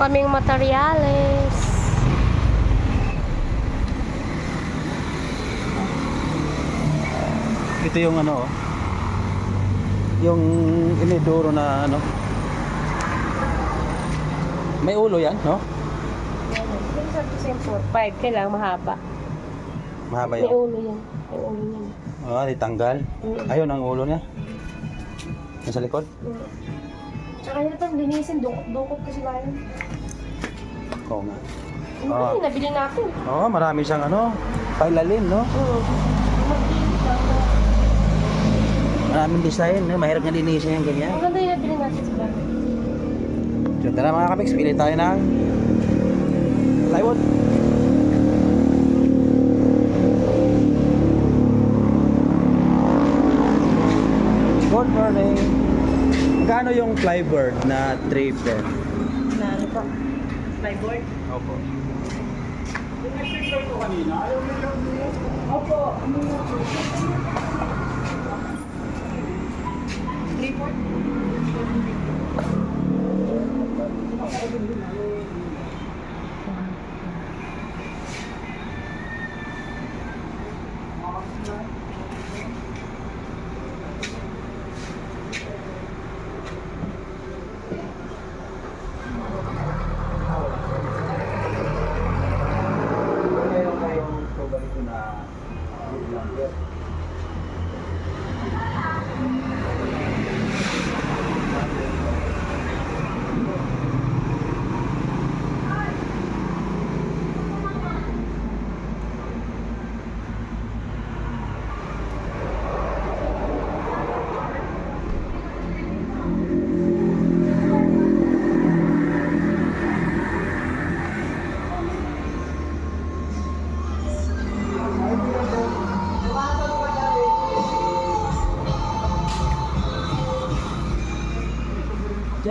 Kaming materyales. Ito yung ano, oh. Yung iniduro na ano. May ulo yan, no? 4-5. Kailangan mahaba. Mahaba May yun. ulo yan. May ulo yan. Ah, ditanggal. Mm. Ayun ang ulo niya. Nasa likod. Mm. Tsaka yun itong linisin. Dukot-dukot kasi ba yun? Oo nga. Ano Ah. Nabili natin. Oo, marami siyang ano, pailalim, no? Oo. Maraming design, no? Mahirap nga linisin yung ganyan. Maganda yung nabili natin sila. So, tara mga kamix, pili tayo ng plywood. Good morning. Magkano yung flybird na triple? Na ano pa? Flyboard? Opo. Meron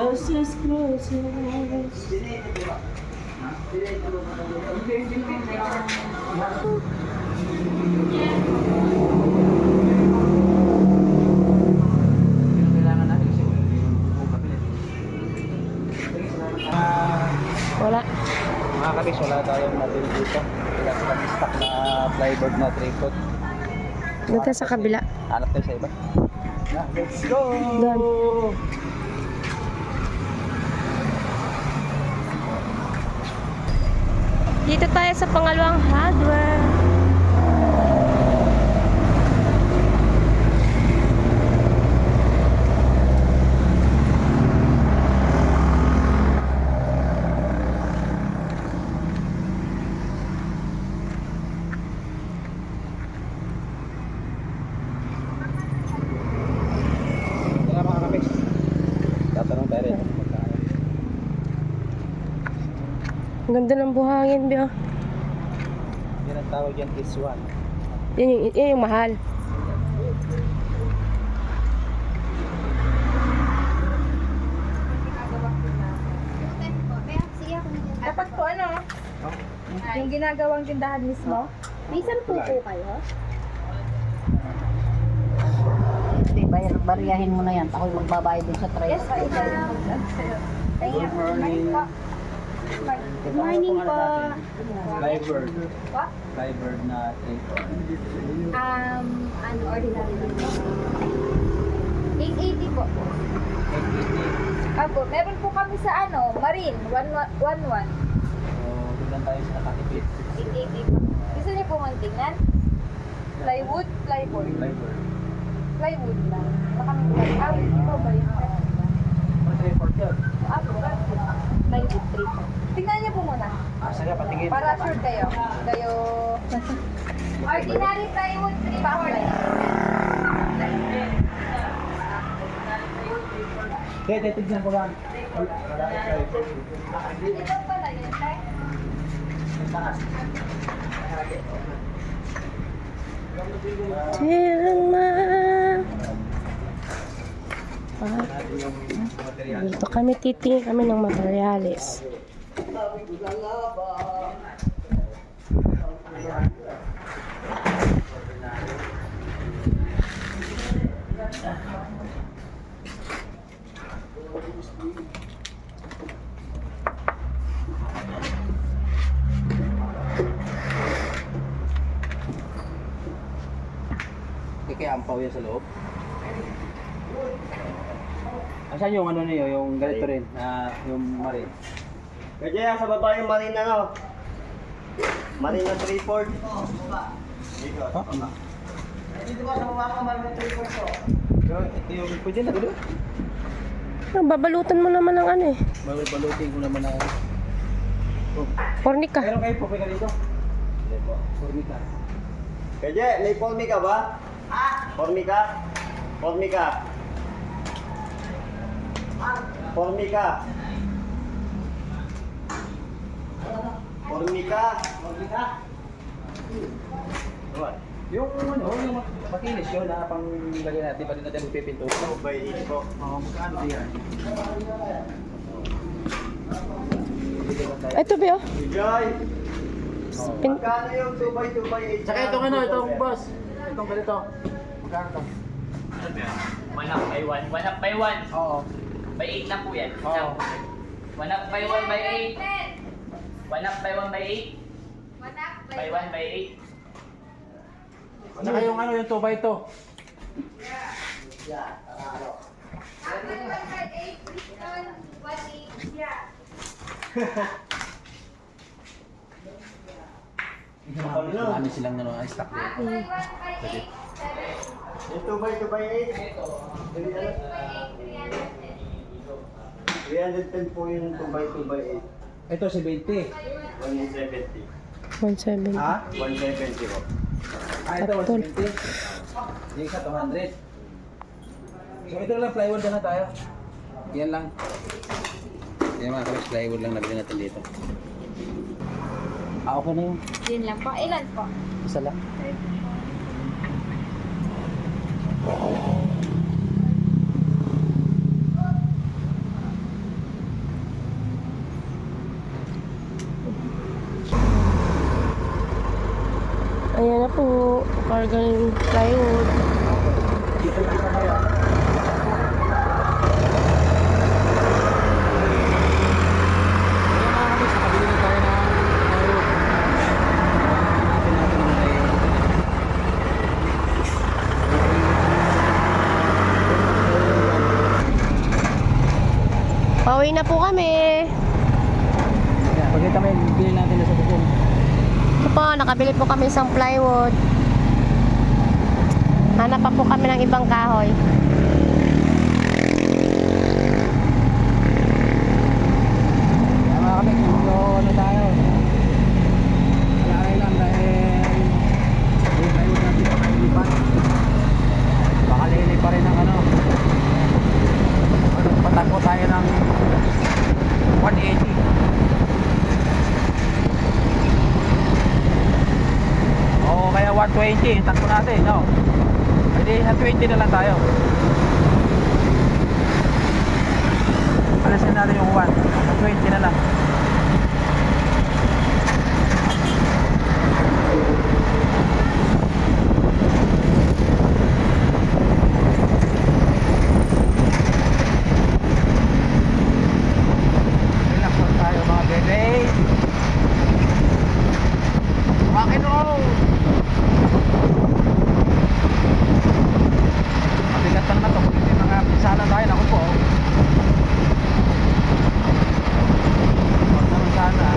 Close as... Kailangan natin kasi wala. Mga kabis, wala tayong natin dito. Wala silang stock na flyboard na tripod. Dito sa kabila. Hanap tayo sa iba. Let's go! Doon. Dito tayo sa pangalawang hardware. Tara mga kabis. Tatanong tayo rin. Ang ganda ng buhangin, Bio. Yan ang tawag yan is one. Yan yung, yan yung mahal. Dapat po ano? Yung ginagawang tindahan mismo? May sampu po kayo? Hindi, bayar, bariyahin mo na yan. Ako'y magbabayad din sa tray. Yes, po. Thank you. Good morning. Good morning po. Flyboard. Po? Flyboard na tripod. Um, ano, ordinary lang po. 880 po. Apo, meron po kami sa ano, Marine, 11. So, doon tayo sa nakatipid. 880 po. Gusto niyo po tingnan? Plywood, plyboard. Flyboard. Plywood lang. Baka may plywood. Ah, hindi po ba yun? Ang tripod yun. Apo, plywood 3 po. Tingnan niyo po muna. Ah, sige, patingin. Para sure kayo. Kayo... Ordinary plywood 3 po. Kaya titignan ko lang. Ito pala yun, tay. Yung pa. Dito kami titingin kami ng materyales. Kaya ampaw yan sa loob? Asan yung ano niyo, yung ganito rin, na yung marin? Kaya sa baba yung marina no. Marina Freeport. Dito. Ha? Dito ba sa baba ka Marina Freeport po? Pero ito yung pwede na gulo. Ah, babalutan mo naman ng ano eh. Balutin ko naman na. Oh. Pornica. Meron kayo po ka dito? Hindi po. Formita. Kaya may formica ba? Ah, formica? Formica. Formica. Formica. Formica. What? Yung ano, yung makinis yun na pang lagay natin, pati natin magpipinto. Ano ba yun po? Oo, magkano yan? Ito ba? Joy! Pin- Magkano yung 2 by 2 by 8? Saka itong ano, itong boss. Itong ganito. Magkano to? One up by one. One up by one. Oo. By eight lang po yan. Oo. Isang One up by one by eight. One up by one by eight. By one by eight. Saka yung ano, yung 2 by 2. Ano silang ano, stock dito. Yung 2 by 2 by 8? 310 po yung 2 by 2 by Ito si 20. 8. 170. 170. Ha? 170 po. Ah, ito Karton. 170. Yung isa 200. So ito lang plywood na tayo. Yan lang. Yan mga kamis, plywood lang nabili natin dito. Ah, okay na yun. Yun lang po. Ilan po? Isa lang. Ayan na po. Karga ng plywood. Dito lang sa kaya. Ayan mga kamis, nakabili na tayo ng plywood. Natin natin yung plywood. Pauwi na po kami. Pagkita may bili natin na sa bukong. Ito po, nakabili po kami isang plywood. Hanap pa po kami ng ibang kahoy. Kaya mga kami, medyo ano tayo. Alakay lang dahil yung tayo natin baka ilipat. Baka lili pa rin ang ano. Ano, patakbo tayo ng 180. Oo, kaya 120, takbo natin, no? Pwede sa 20 na lang tayo. Alisin natin yung 1. Sa 20 na lang. Relax lang tayo mga bebe. Rock and roll! Mabigat lang na to. Kung may mga pinsala tayo, naku po. Huwag naman sana.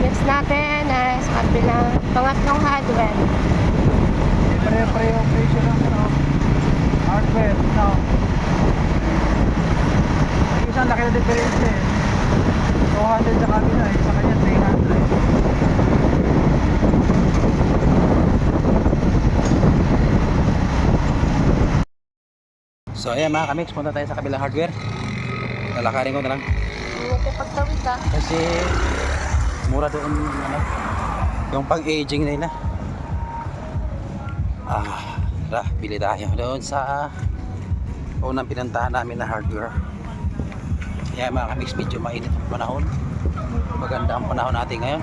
Next natin ay sa kabilang pangatlong hardware. Pare-pare yung presyo ng ano, hardware, no? May isang laki na difference eh. 200 sa kabila eh, sa kanya 300. So ayan mga kamix, punta tayo sa kabilang hardware. Lalakarin ko na lang. Huwag ka pagtawid ah. Kasi mura doon ano, yung pang-aging nila. Ah, tara, bili tayo doon sa unang pinuntahan namin na hardware. Kaya mga kamix, medyo mainit ang panahon maganda ang panahon natin ngayon.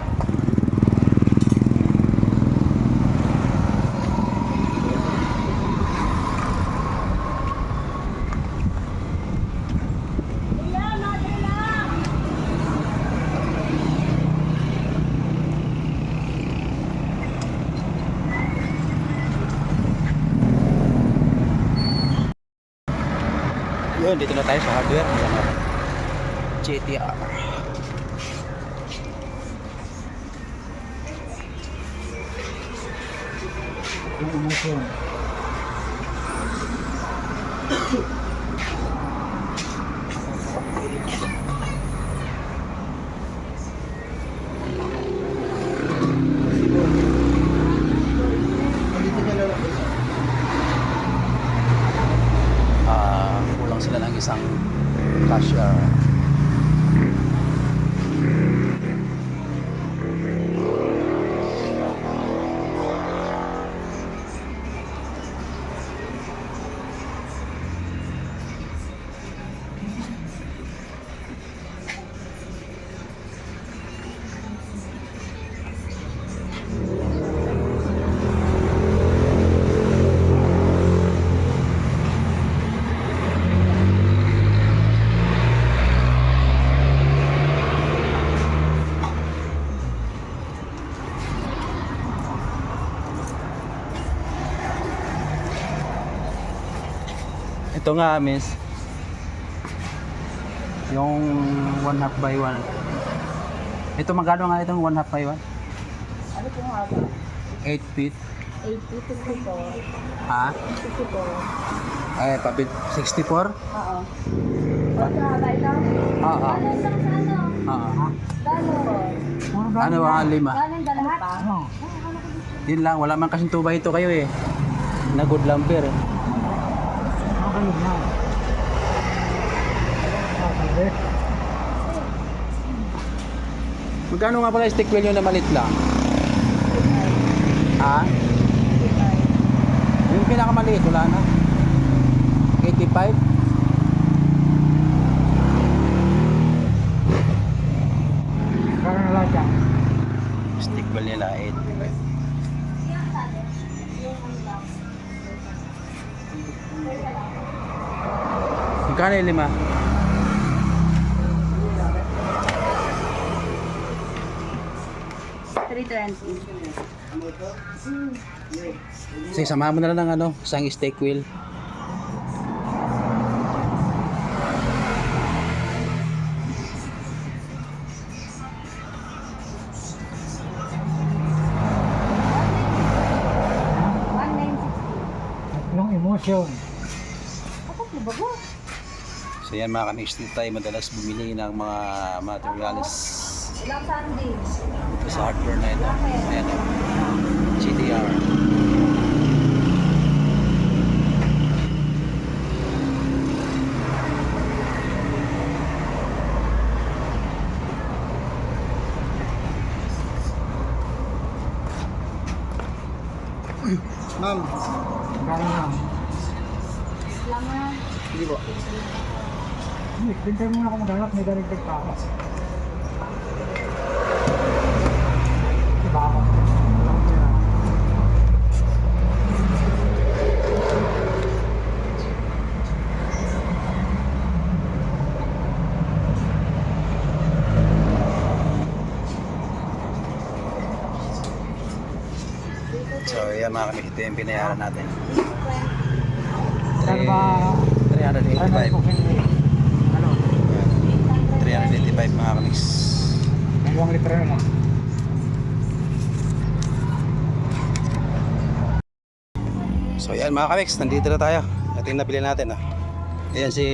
Yun dito na tayo sa hardware. GTR Ah, kulang sila ng isang cashier. Ito nga, miss. Yung one half by one. Ito magkano nga itong one half by one? Ano po nga ba? 8 feet. 80 to po. Ha? 64. Ay, papit 64? Oo. Pagkakaba ito? Ah, ah. Ano lang sa ano? Gano'n? Ano ang lima? Yun lang, wala man kasing 2 by 2 kayo eh. Na good lumber eh. Magkano nga pala stick wheel nyo na malit lang? Ha? Yung pinakamaliit, wala na. 85? Stick wheel nila 85. Magkano yung lima? Sige, samahan mo na lang ng ano, isang steak wheel. So yan mga kamiks, dito tayo madalas bumili ng mga materials Ilang Sunday? Dito sa hardware na ito. Ayan o. GTR. Ma'am, Langan. hindi po. Pintay muna ako maghanap, may darigdag pa ako. Ito yung pinayaran natin. Ano ba? 385. Ano Ano? 385 mga kamiks. Dalawang litro na lang. So yan mga kamiks, nandito na tayo. Ito yung nabili natin. Ah. Ayan si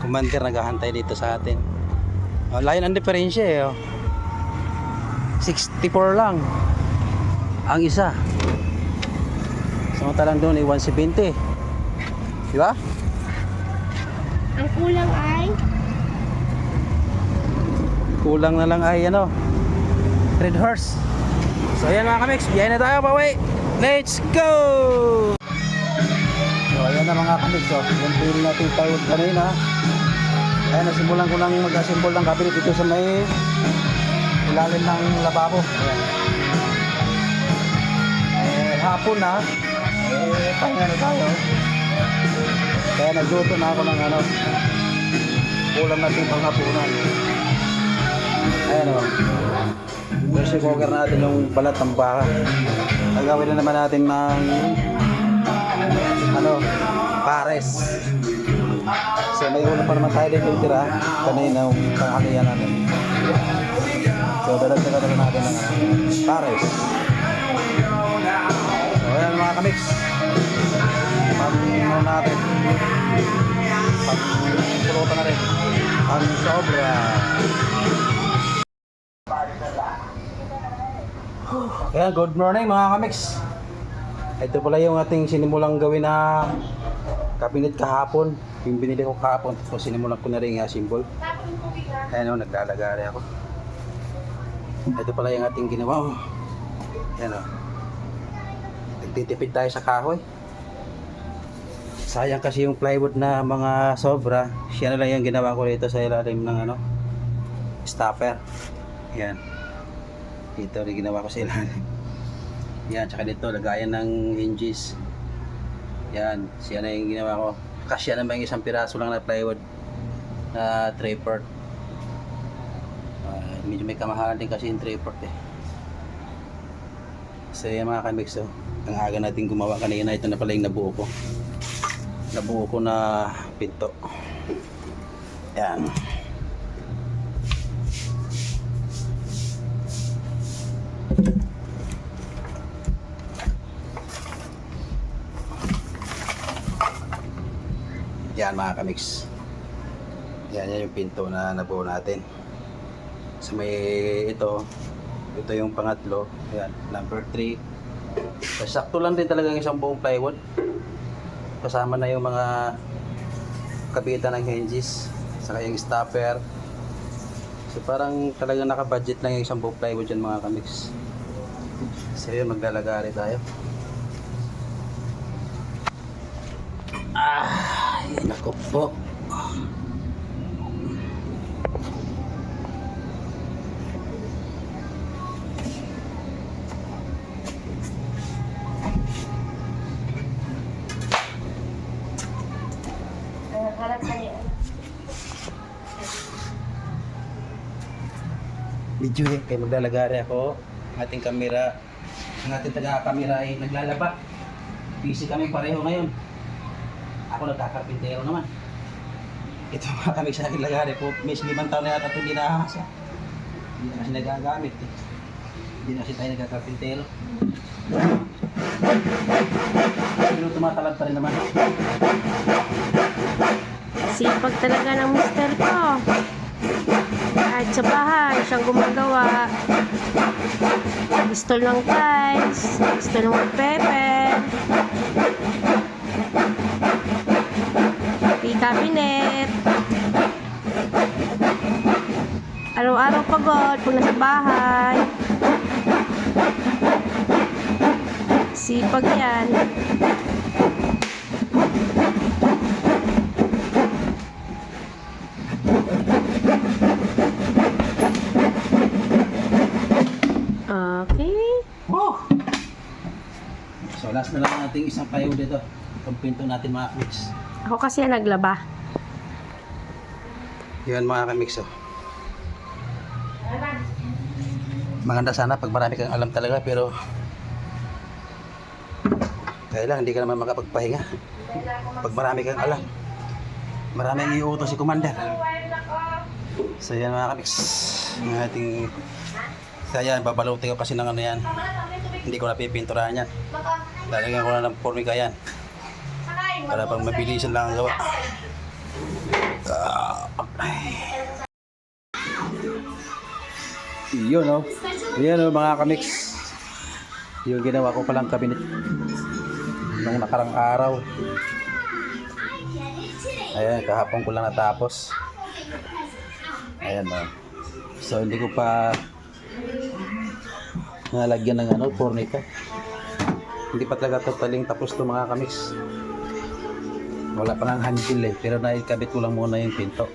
Commander naghahantay dito sa atin. Oh, layo ang diferensya eh. Oh. 64 lang ang isa. Samantalang doon ay 170. Di ba? Ang kulang ay? Kulang na lang ay ano, red horse. So ayan mga kamiks, biyahe na tayo pauwi. Let's go! So ayan na mga kamiks, oh. yung pili natin tayo kanina. Ayan, nasimulan ko lang mag-assemble ng cabinet dito sa may ilalim ng lababo. Ayan. Eh, hapon na, eh, pahinga na tayo. Kaya nagluto na ako ng ano, ulam natin pang hapunan. Ayan o. Pressure cooker natin yung balat ng baka. Gagawin na naman natin ng ano, pares. So may ulo pa naman tayo dito tira kanina yung panghalian natin. So dala-dala na natin ng ano, pares. So ayan mga kamix. Pang ano natin. Pang pulutan na rin. Ang sobra. Ayan, good morning mga kamix. Ito pala yung ating sinimulang gawin na kabinet kahapon. Yung binili ko kahapon, tapos sinimulan ko na rin yung symbol. Ayan o, naglalagari ako. Ito pala yung ating ginawa. Oh. Ayan o. Nagtitipid tayo sa kahoy. Sayang kasi yung plywood na mga sobra. Siya na lang yung ginawa ko dito sa ilalim ng ano, stopper. Ayan. Dito rin ginawa ko sa ilalim. Yan, tsaka dito lagayan ng hinges. Yan, siya na yung ginawa ko. Kasya naman yung isang piraso lang na plywood na tray part. Ah, medyo may kamahalan din kasi yung part eh. So yan mga kamix oh. Ang aga natin gumawa kanina, ito na pala yung nabuo ko. Nabuo ko na pinto. Yan. Yan mga kamix. Yan yan yung pinto na nabuo natin. So may ito, ito yung pangatlo. Yan, number 3. Sakto lang din talaga yung isang buong plywood. Kasama na yung mga kabitan ng hinges, saka yung stopper. So parang talagang naka-budget lang yung isang buong plywood dyan mga kamix. So yun, maglalagari tayo. Ah, yan ako po. Video eh, kaya maglalagari ako. Ating kamera, ang ating taga-kamera ay naglalaba. Busy kami pareho ngayon. Ako nagkakarpintero naman. Ito mga kami sa aking lagari po. Miss limang taon na yata ito hindi. Hindi na kasi nagagamit eh. Hindi na kasi tayo nagkakarpintero. Pero tumatalab pa rin naman. Sipag talaga ng mister ko. Kahit sa bahay, siyang gumagawa. Gusto ng tiles, gusto ng wallpaper. cabinet. Araw-araw pagod pag nasa bahay. Sipag yan. Okay. Oh! So last na lang nating isang payo dito. Itong pinto natin mga kamix. Ako kasi ang naglaba. Yan mga kamix oh. Maganda sana pag marami kang alam talaga pero kaya lang hindi ka naman makapagpahinga. Pag marami kang alam. Maraming iuutos si Commander. So yan mga kamix. Ang ating kaya yan, babalutin ko kasi ng ano yan. Hindi ko napipinturahan yan. Lalagyan ko na ng formika yan. Para pang mabilisan lang ang gawa. Ah. Yun oh. Yan oh mga kamix. Yung ginawa ko palang kabinet. Nung nakarang araw. Ayan, kahapon ko lang natapos. Ayan oh. So hindi ko pa nalagyan ng ano, fornica. Hindi pa talaga totaling tapos to mga kamix. Wala pa ng handle eh, pero naikabit ko lang muna yung pinto.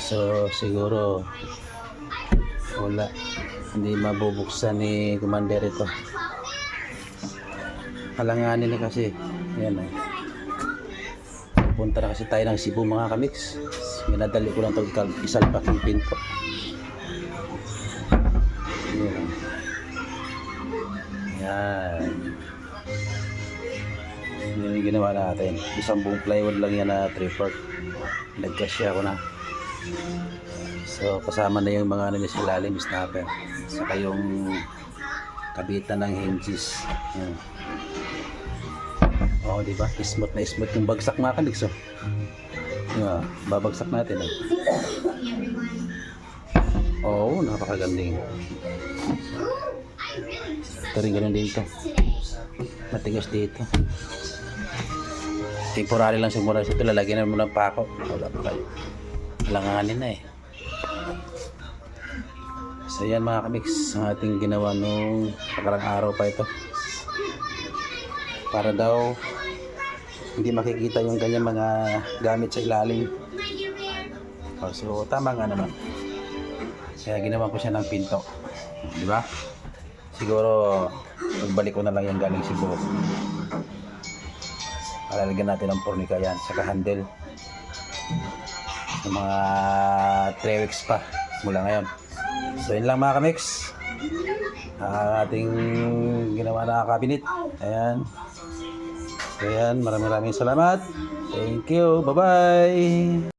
So siguro wala. Hindi mabubuksan ni Commander ito. Alanganin na kasi. Ayan eh. Punta na kasi tayo ng Cebu mga kamix. Minadali ko lang ito isalpak yung pinto. Ginawa natin. Isang buong plywood lang yan na 3 part. Nagkasya ko na. So, kasama na yung mga ano sa ilalim, snapper. Saka yung kabitan ng hinges. Yan. Oo, di ba? Smooth na smooth yung bagsak mga kaliks. Oh. Yeah, babagsak natin. Oh. Oo, oh, napakaganding. Ito rin ganun dito. Matigas dito. Temporary lang siguro. Ito lalagyan na mo ng pako. Wala pa kayo. Langanin na eh. So yan mga kamix, ang ating ginawa nung nakarang araw pa ito. Para daw hindi makikita yung kanyang mga gamit sa ilalim. Oh, so tama nga naman. Kaya ginawa ko siya ng pinto. Di ba? Siguro pagbalik ko na lang yung galing Cebu. Palalagyan natin ng pornika yan, saka handle. Sa mga 3 weeks pa mula ngayon. So yun lang mga kamix. Ang ating ginawa na cabinet. Ayan. So yan, maraming maraming salamat. Thank you. Bye-bye.